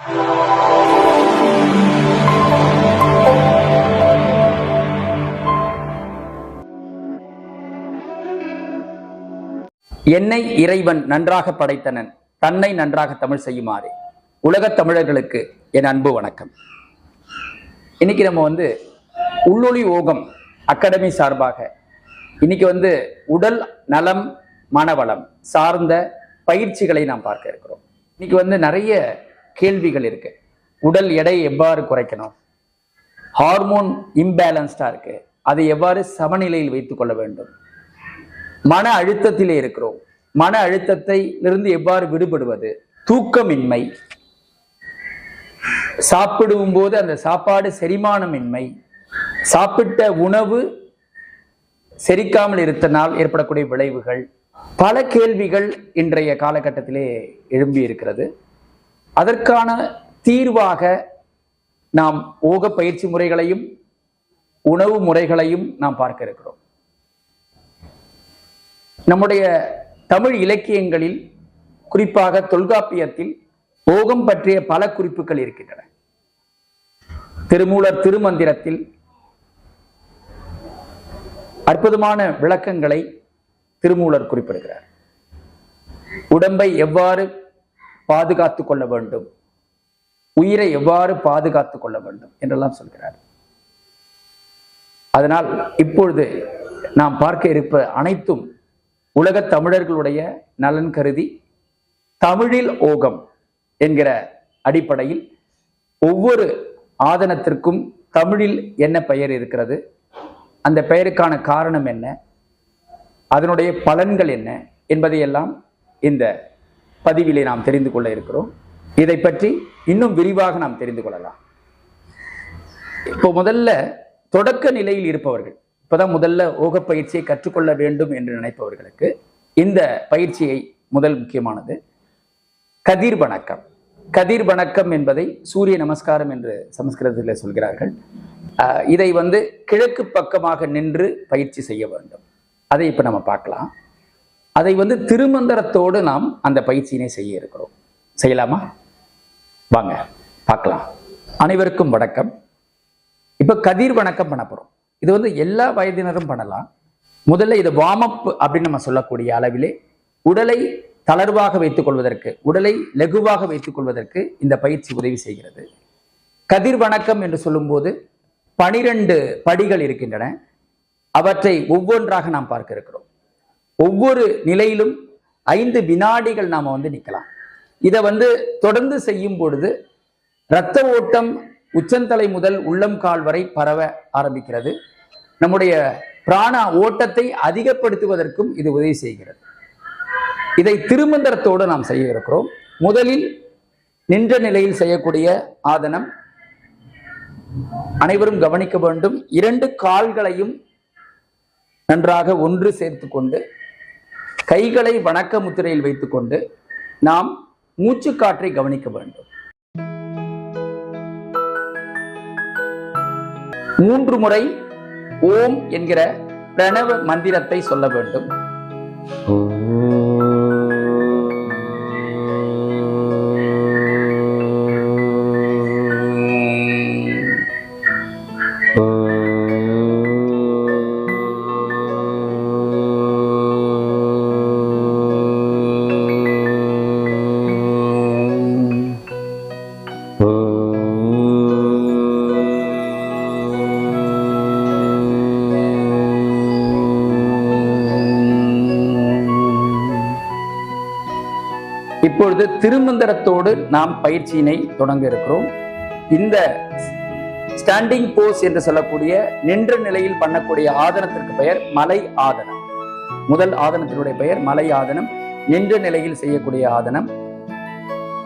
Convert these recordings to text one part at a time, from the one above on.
என்னை இறைவன் நன்றாக படைத்தனன் தன்னை நன்றாக தமிழ் செய்யுமாறு. உலகத் தமிழர்களுக்கு என் அன்பு வணக்கம். இன்னைக்கு நம்ம வந்து உள்ளொளி ஓகம் அகாடமி சார்பாக இன்னைக்கு வந்து உடல் நலம் மனவளம் சார்ந்த பயிற்சிகளை நாம் பார்க்க இருக்கிறோம். இன்னைக்கு வந்து நிறைய கேள்விகள் இருக்கு. உடல் எடை எவ்வாறு குறைக்கணும்? ஹார்மோன் இம்பேலன்ஸ்டா இருக்கு. அதை எவ்வாறு சமநிலையில் வைத்துக் கொள்ள வேண்டும்? மன அழுத்தத்திலே இருக்கிறோம். மன அழுத்தத்தை இருந்து எவ்வாறு விடுபடுவது? தூக்கமின்மை. சாப்பிடும் போது அந்த சாப்பாடு செரிமானமின்மை. சாப்பிட்ட உணவு செரிக்காமல் இருத்தனால் ஏற்படக்கூடிய விளைவுகள். பல கேள்விகள் இன்றைய காலகட்டத்திலே எழும்பி இருக்கிறது அதற்கான தீர்வாக நாம் ஓக பயிற்சி முறைகளையும் உணவு முறைகளையும் நாம் பார்க்க இருக்கிறோம். நம்முடைய தமிழ் இலக்கியங்களில் குறிப்பாக தொல்காப்பியத்தில் ஓகம் பற்றிய பல குறிப்புகள் இருக்கின்றன. திருமூலர் திருமந்திரத்தில் அற்புதமான விளக்கங்களை திருமூலர் குறிப்பிடுகிறார். உடம்பை எவ்வாறு பாதுகாத்து கொள்ள வேண்டும். உயிரை எவ்வாறு பாதுகாத்து கொள்ள வேண்டும் என்றெல்லாம் சொல்கிறார். அதனால் இப்பொழுது நாம் பார்க்க இருப்ப அனைத்தும் உலகத் தமிழர்களுடைய நலன் கருதி தமிழில் ஓகம் என்கிற அடிப்படையில் ஒவ்வொரு ஆதனத்திற்கும் தமிழில் என்ன பெயர் இருக்கிறது அந்த பெயருக்கான காரணம் என்ன அதனுடைய பலன்கள் என்ன என்பதையெல்லாம் இந்த பதிவிலே நாம் தெரிந்து கொள்ள இருக்கிறோம். இதை பற்றி இன்னும் விரிவாக நாம் தெரிந்து கொள்ளலாம். இப்போ முதல்ல தொடக்க நிலையில் இருப்பவர்கள் இப்பதான் முதல்ல ஓக பயிற்சியை கற்றுக்கொள்ள வேண்டும் என்று நினைப்பவர்களுக்கு இந்த பயிற்சியை முதல் முக்கியமானது கதிர் வணக்கம். கதிர் வணக்கம் என்பதை சூரிய நமஸ்காரம் என்று சமஸ்கிருதத்தில் சொல்கிறார்கள். இதை வந்து கிழக்கு பக்கமாக நின்று பயிற்சி செய்ய வேண்டும். அதை இப்போ நம்ம பார்க்கலாம். அதை வந்து திருமந்திரத்தோடு நாம் அந்த பயிற்சியினை செய்ய இருக்கிறோம். செய்யலாமா? வாங்க பார்க்கலாம். அனைவருக்கும் வணக்கம். இப்போ கதிர் வணக்கம் பண்ண போகிறோம் இது வந்து எல்லா வயதினரும் பண்ணலாம். முதல்ல இது வார்ம் அப் அப்படின்னு நம்ம சொல்லக்கூடிய அளவிலே உடலை தளர்வாக வைத்துக் கொள்வதற்கு உடலை லெகுவாக வைத்துக் கொள்வதற்கு இந்த பயிற்சி உதவி செய்கிறது. கதிர் வணக்கம் என்று சொல்லும்போது பனிரெண்டு படிகள் இருக்கின்றன. அவற்றை ஒவ்வொன்றாக நாம் பார்க்க இருக்கிறோம். ஒவ்வொரு நிலையிலும் ஐந்து வினாடிகள் நாம் வந்து நிற்கலாம் இதை வந்து தொடர்ந்து செய்யும் பொழுது இரத்த ஓட்டம் உச்சந்தலை முதல் உள்ளம் கால் வரை பரவ ஆரம்பிக்கிறது. நம்முடைய பிராண ஓட்டத்தை அதிகப்படுத்துவதற்கும் இது உதவி செய்கிறது. இதை திருமந்திரத்தோடு நாம் செய்ய இருக்கிறோம் முதலில் நின்ற நிலையில் செய்யக்கூடிய ஆதனம். அனைவரும் கவனிக்க வேண்டும். இரண்டு கால்களையும் நன்றாக ஒன்று சேர்த்து கொண்டு கைகளை வணக்க முத்திரையில் வைத்துக்கொண்டு நாம் மூச்சு காற்றை கவனிக்க வேண்டும். மூன்று முறை ஓம் என்கிற பிரணவ மந்திரத்தை சொல்ல வேண்டும். இப்பொழுது திருமந்திரத்தோடு நாம் பயிற்சியினை தொடங்க இருக்கிறோம். இந்த ஸ்டாண்டிங் போஸ் என்று சொல்லக்கூடிய நின்ற நிலையில் பண்ணக்கூடிய ஆதனத்திற்கு பெயர் மலை ஆதனம். முதல் ஆதனத்தினுடைய பெயர் மலை ஆதனம் நின்ற நிலையில் செய்யக்கூடிய ஆதனம்.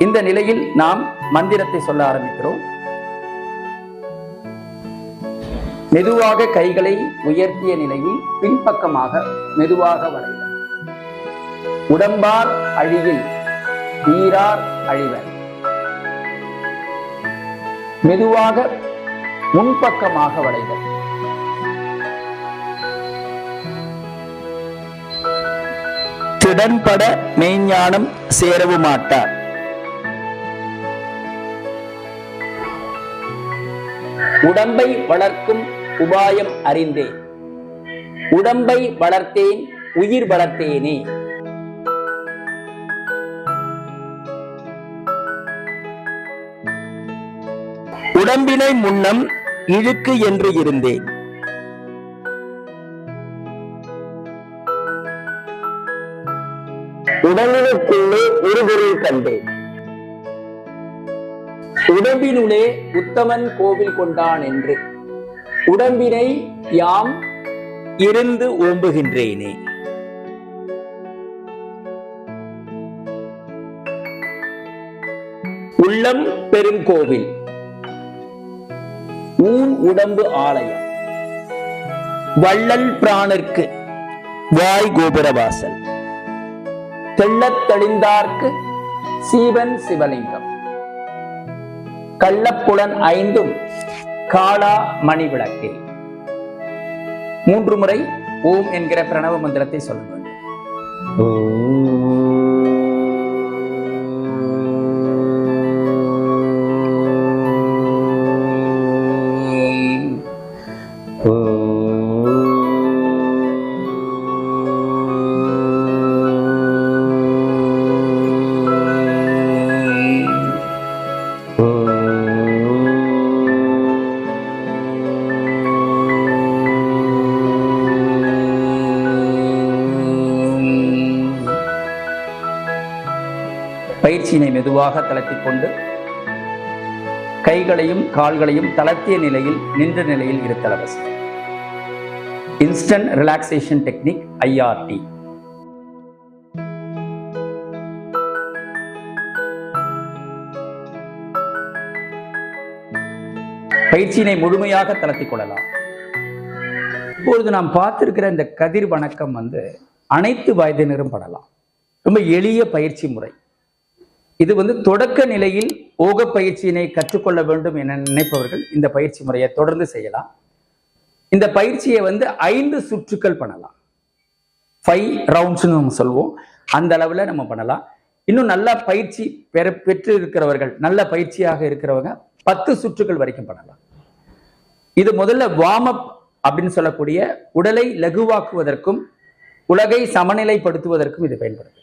இந்த நிலையில் நாம் மந்திரத்தை சொல்ல ஆரம்பிக்கிறோம். மெதுவாக கைகளை உயர்த்திய நிலையில் பின்பக்கமாக மெதுவாக வளைவர் உடம்பார் அழியில் வீரார் அழிவர். மெதுவாக முன்பக்கமாக வளைவர். திடன்பட மெய்ஞானம் சேரவு மாட்டார். உடம்பை வளர்க்கும் உபாயம் அறிந்தேன். உடம்பை வளர்த்தேன் உயிர் வளர்த்தேனே. உடம்பினை முன்னம் இழுக்கு என்று இருந்தேன். உடலினுக்குள்ளே ஒரு பொருள் கண்டேன். உடம்பினுளே உத்தமன் கோவில் கொண்டான் என்று. உடம்பினை யாம் இருந்து ஓம்புகின்றேனே. உள்ளம் பெருங்கோவில். ஊன் உடம்பு ஆலயம். வள்ளல் பிராணர்க்கு வாய் கோபுரவாசல் தெள்ளத் தெளிந்தார்க்கு சீவன் சிவலிங்கம். கள்ளப்புலன் ஐந்தும் காளா மணி விளக்கே மூன்று முறை ஓம் என்கிற பிரணவ மந்திரத்தை சொல்லுங்கள். ஓ பேச்சினை மெதுவாக தளர்த்தி கொண்டு கைகளையும் கால்களையும் தளர்த்திய நிலையில் நின்ற நிலையில் இருத்தல் அவசியம் இன்ஸ்டன்ட் ரிலாக்ஸேஷன் டெக்னிக் ஐஆர்டி பயிற்சியினை முழுமையாக தளர்த்தி கொள்ளலாம். இப்பொழுது நாம் பார்த்திருக்கிற இந்த கதிர் வணக்கம் வந்து அனைத்து வயதினரும் படலாம். ரொம்ப எளிய பயிற்சி முறை. இது வந்து தொடக்க நிலையில் ஓக பயிற்சியினை கற்றுக்கொள்ள வேண்டும் என நினைப்பவர்கள் இந்த பயிற்சி முறையை தொடர்ந்து செய்யலாம். இந்த பயிற்சியை வந்து ஐந்து சுற்றுக்கள் பண்ணலாம். ஃபைவ் ரவுண்ட்ஸ்னு நம்ம சொல்லுவோம். அந்த அளவில் நம்ம பண்ணலாம். இன்னும் நல்ல பயிற்சி பெற பெற்று இருக்கிறவர்கள் நல்ல பயிற்சியாக இருக்கிறவங்க பத்து சுற்றுக்கள் வரைக்கும் பண்ணலாம். இது முதல்ல வார்ம் அப் அப்படின்னு சொல்லக்கூடிய உடலை லகுவாக்குவதற்கும் உலகை சமநிலைப்படுத்துவதற்கும் இது பயன்படுது.